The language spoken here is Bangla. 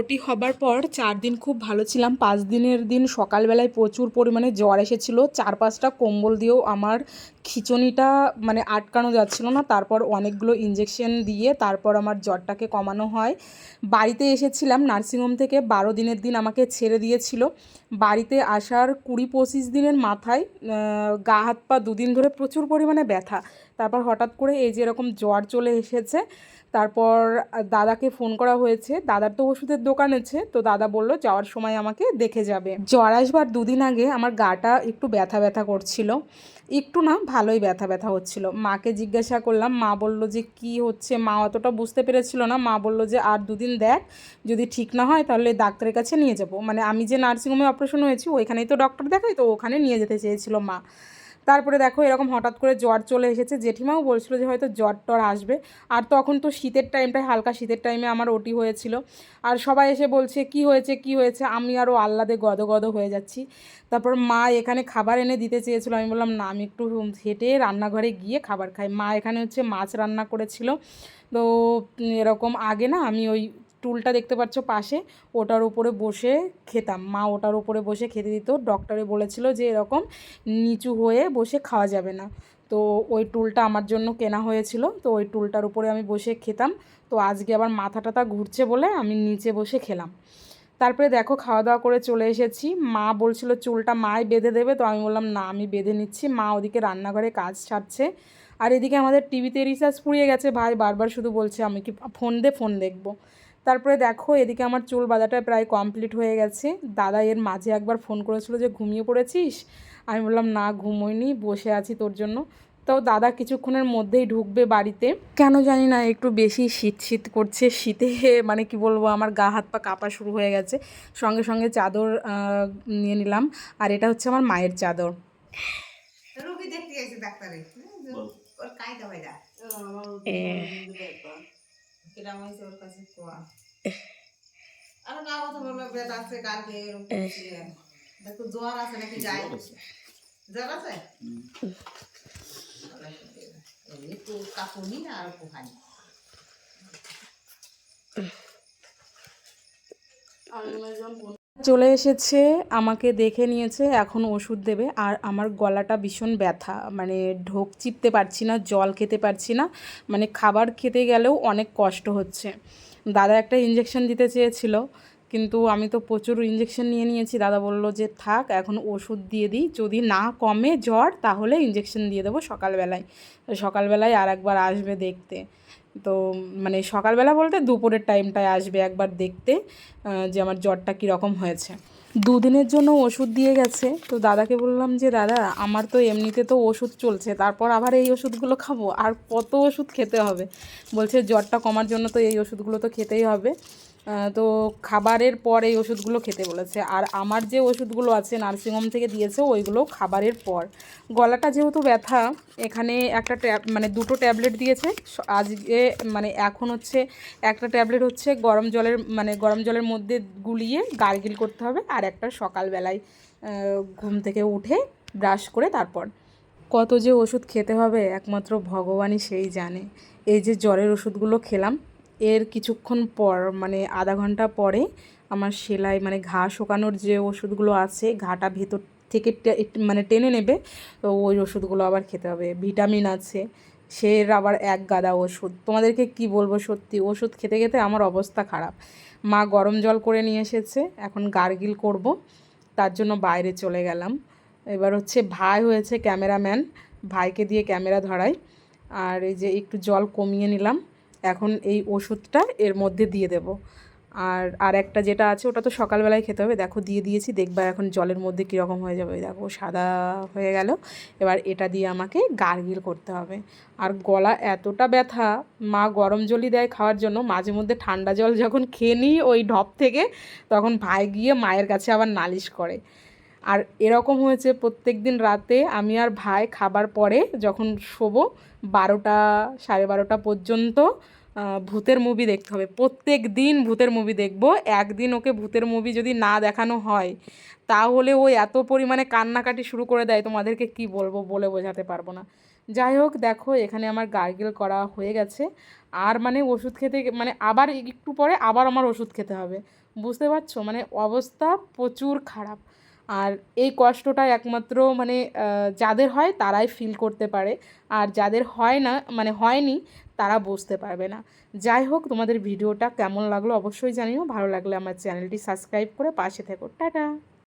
ওটি হবার পর চার দিন খুব ভালো ছিলাম। পাঁচ দিনের দিন সকালবেলায় প্রচুর পরিমাণে জ্বর এসেছিল। চার পাঁচটা কম্বল দিয়েও আমার খিচুনিটা মানে আটকানো যাচ্ছিল না। তারপর অনেকগুলো ইঞ্জেকশন দিয়ে তারপর আমার জ্বরটাকে কমানো হয়। বাড়িতে এসেছিলাম নার্সিংহোম থেকে বারো দিনের দিন আমাকে ছেড়ে দিয়েছিল। বাড়িতে আসার কুড়ি পঁচিশ দিনের মাথায় গা হাত পা দুদিন ধরে প্রচুর পরিমাণে ব্যথা। তারপর হঠাৎ করে এই যে এরকম জ্বর চলে এসেছে তারপর দাদাকে ফোন করা হয়েছে। দাদার তো ওষুধের দোকান আছে, তো দাদা বলল, যাওয়ার সময় আমাকে দেখে যাবে। জ্বর আসবার দুদিন আগে আমার গাটা একটু ব্যথা ব্যথা করছিল। একটু না, ভালোই ব্যথা ব্যথা হচ্ছিল। মাকে জিজ্ঞাসা করলাম, মা বলল যে, কি হচ্ছে? মা অতটা বুঝতে পেরেছিল না। মা বলল যে, আর দুদিন দেখ, যদি ঠিক না হয় তাহলে ডাক্তারের কাছে নিয়ে যাব। মানে আমি যে নার্সিংহোমে অপারেশন হয়েছি, ওইখানেই তো ডক্টর দেখাই তো ওখানে নিয়ে যেতে চেয়েছিল মা। তারপরে দেখো এরকম হঠাৎ করে জ্বর চলে এসেছে। জেঠিমাও বলছিল যে হয়তো জ্বর টর আসবে। আর তখন তো শীতের টাইমটায় হালকা শীতের টাইমে আমার ওটি হয়েছিল। আর সবাই এসে বলছে, কি হয়েছে কি হয়েছে? আমি আরও আহ্লাদে গদ গদ হয়ে যাচ্ছি। তারপর মা এখানে খাবার এনে দিতে চেয়েছিল। আমি বললাম, না, আমি একটু হেঁটে রান্নাঘরে গিয়ে খাবার খাই। মা এখানে হচ্ছে মাছ রান্না করেছিল। তো এরকম আগে না আমি ওই টুলটা দেখতে পাচ্ছ পাশে, ওটার উপরে বসে খেতাম। মা ওটার উপরে বসে খেতে দিত। ডক্টরে বলেছিল যে এরকম নিচু হয়ে বসে খাওয়া যাবে না। তো ওই টুলটা আমার জন্য কেনা হয়েছিল। তো ওই টুলটার উপরে আমি বসে খেতাম। তো আজকে আবার মাথা টাথা ঘুরছে বলে আমি নিচে বসে খেলাম। তারপরে দেখো খাওয়া দাওয়া করে চলে এসেছি। মা বলছিল চুলটা মাই বেঁধে দেবে। তো আমি বললাম, না, আমি বেঁধে নিচ্ছি। মা ওদিকে রান্নাঘরে কাজ সারছে। আর এদিকে আমাদের টিভিতে রিচার্জ পুড়িয়ে গেছে। ভাই বারবার শুধু বলছে, আমি কি ফোন দে, ফোন দেখব। তারপরে দেখো এদিকে আমার চুল বাঁধাটা প্রায় কমপ্লিট হয়ে গেছে। দাদা এর মাঝে একবার ফোন করেছিল যে ঘুমিয়ে পড়েছিস? আমি বললাম না ঘুমোইনি বসে আছি তোর জন্য। তো দাদা কিছুক্ষণের মধ্যেই ঢুকবে বাড়িতে। কেন জানি না একটু বেশি শীত শীত করছে। শীতে মানে কি বলব আমার গা হাত পা কাঁপা শুরু হয়ে গেছে। সঙ্গে সঙ্গে চাদর নিয়ে নিলাম। আর এটা হচ্ছে আমার মায়ের চাদর। রুগী দেখতে গেছে ডাক্তারে। ওর কায়দা কিরাম হয়েছে ওর কাছে কোয়া? আর না কথা বলল বেদ আছে কালকে। দেখো জ্বর আছে নাকি? যাই। জ্বর আছে। একটু কাপুনি আর পোহানি চলে এসেছে, আমাকে দেখে নিয়েছে, এখন ওষুধ দেবে। আর আমার গলাটা ভীষণ ব্যথা মানে ঢোক চিপতে পারছি না, জল খেতে পারছি না মানে খাবার খেতে গেলেও অনেক কষ্ট হচ্ছে। দাদা একটা ইঞ্জেকশন দিতে চেয়েছিল, কিন্তু আমি তো প্রচুর ইঞ্জেকশন নিয়ে নিয়েছি। দাদা বলল যে, থাক, এখন ওষুধ দিয়ে দিই, যদি না কমে জ্বর, তাহলে ইঞ্জেকশন দিয়ে দেবো সকালবেলায়। সকালবেলায় আর একবার আসবে দেখতে। তো মানে সকালবেলা বলতে দুপুরের টাইমটায় আসবে একবার দেখতে যে আমার জ্বরটা কীরকম হয়েছে। দুদিনের জন্য ওষুধ দিয়ে গেছে। তো দাদাকে বললাম যে, দাদা, আমার তো এমনিতে তো ওষুধ চলছে, তারপর আবার এই ওষুধগুলো খাব, আর কত ওষুধ খেতে হবে? বলছে, জ্বরটা কমার জন্য তো এই ওষুধগুলো তো খেতেই হবে। তো খাবারের পর এই ওষুধগুলো খেতে বলেছে। আর আমার যে ওষুধগুলো আছে, নার্সিংহোম থেকে দিয়েছে, ওইগুলো খাবারের পর। গলাটা যেহেতু ব্যথা, এখানে একটা ট্যাব মানে দুটো ট্যাবলেট দিয়েছে। আজকে মানে এখন হচ্ছে একটা ট্যাবলেট হচ্ছে গরম জলের মানে গরম জলের মধ্যে গুলিয়ে গার্গিল করতে হবে, আর একটা সকালবেলায় ঘুম থেকে উঠে ব্রাশ করে তারপর। কত যে ওষুধ খেতে হবে, একমাত্র ভগবানই সেই জানে। এই যে জ্বরের ওষুধগুলো খেলাম এর কিছুক্ষণ পর মানে আধা ঘণ্টা পরে আমার সেলাই মানে ঘা শুকানোর যে ওষুধগুলো আছে, ঘাটা ভেতর থেকে মানে টেনে নেবে, তো ওই ওষুধগুলো আবার খেতে হবে। ভিটামিন আছে, সের আবার এক গাদা ওষুধ। তোমাদেরকে কি বলব সত্যি, ওষুধ খেতে খেতে আমার অবস্থা খারাপ। মা গরম জল করে নিয়ে এসেছে, এখন গার্গিল করব, তার জন্য বাইরে চলে গেলাম। এবার হচ্ছে ভাই হয়েছে ক্যামেরাম্যান, ভাইকে দিয়ে ক্যামেরা ধরাই, আর এই যে একটু জল কমিয়ে নিলাম। এখন এই ওষুধটা এর মধ্যে দিয়ে দেব। আর আর একটা যেটা আছে ওটা তো সকালবেলায় খেতে হবে। দেখো দিয়ে দিয়েছি, দেখবা এখন জলের মধ্যে কীরকম হয়ে যাবে। দেখো সাদা হয়ে গেল। এবার এটা দিয়ে আমাকে গার্গিল করতে হবে। আর গলা এতটা ব্যথা, মা গরম জলই দেয় খাওয়ার জন্য। মাঝে মধ্যে ঠান্ডা জল যখন খেয়ে নিই ওই ঢপ থেকে, তখন ভাই গিয়ে মায়ের কাছে আবার নালিশ করে। আর এরকম হয়েছে প্রত্যেক দিন রাতে আমি আর ভাই খাবার পরে যখন শোবো বারোটা, সাড়ে বারোটা পর্যন্ত ভূতের মুভি দেখতে হবে। প্রত্যেক দিন ভূতের মুভি দেখব। একদিন ওকে ভূতের মুভি যদি না দেখানো হয়, তাহলে ও এত পরিমাণে কান্নাকাটি শুরু করে দেয়, তোমাদেরকে কি বলব বলে বোঝাতে পারব না। যাই হোক, দেখো, এখানে আমার গার্গেল করা হয়ে গেছে। আর মানে ওষুধ খেতে মানে আবার একটু পরে আবার আমার ওষুধ খেতে হবে। বুঝতে পারছ? মানে অবস্থা প্রচুর খারাপ। আর এই কষ্টটা একমাত্র মানে যাদের হয় তারাই ফিল করতে পারে। আর যাদের হয় না মানে হয়নি, তারা বুঝতে পারবে না। যাই হোক, তোমাদের ভিডিওটা কেমন লাগল অবশ্যই জানিও। ভালো লাগলে আমার চ্যানেলটি সাবস্ক্রাইব করে পাশে থেকো। টাটা!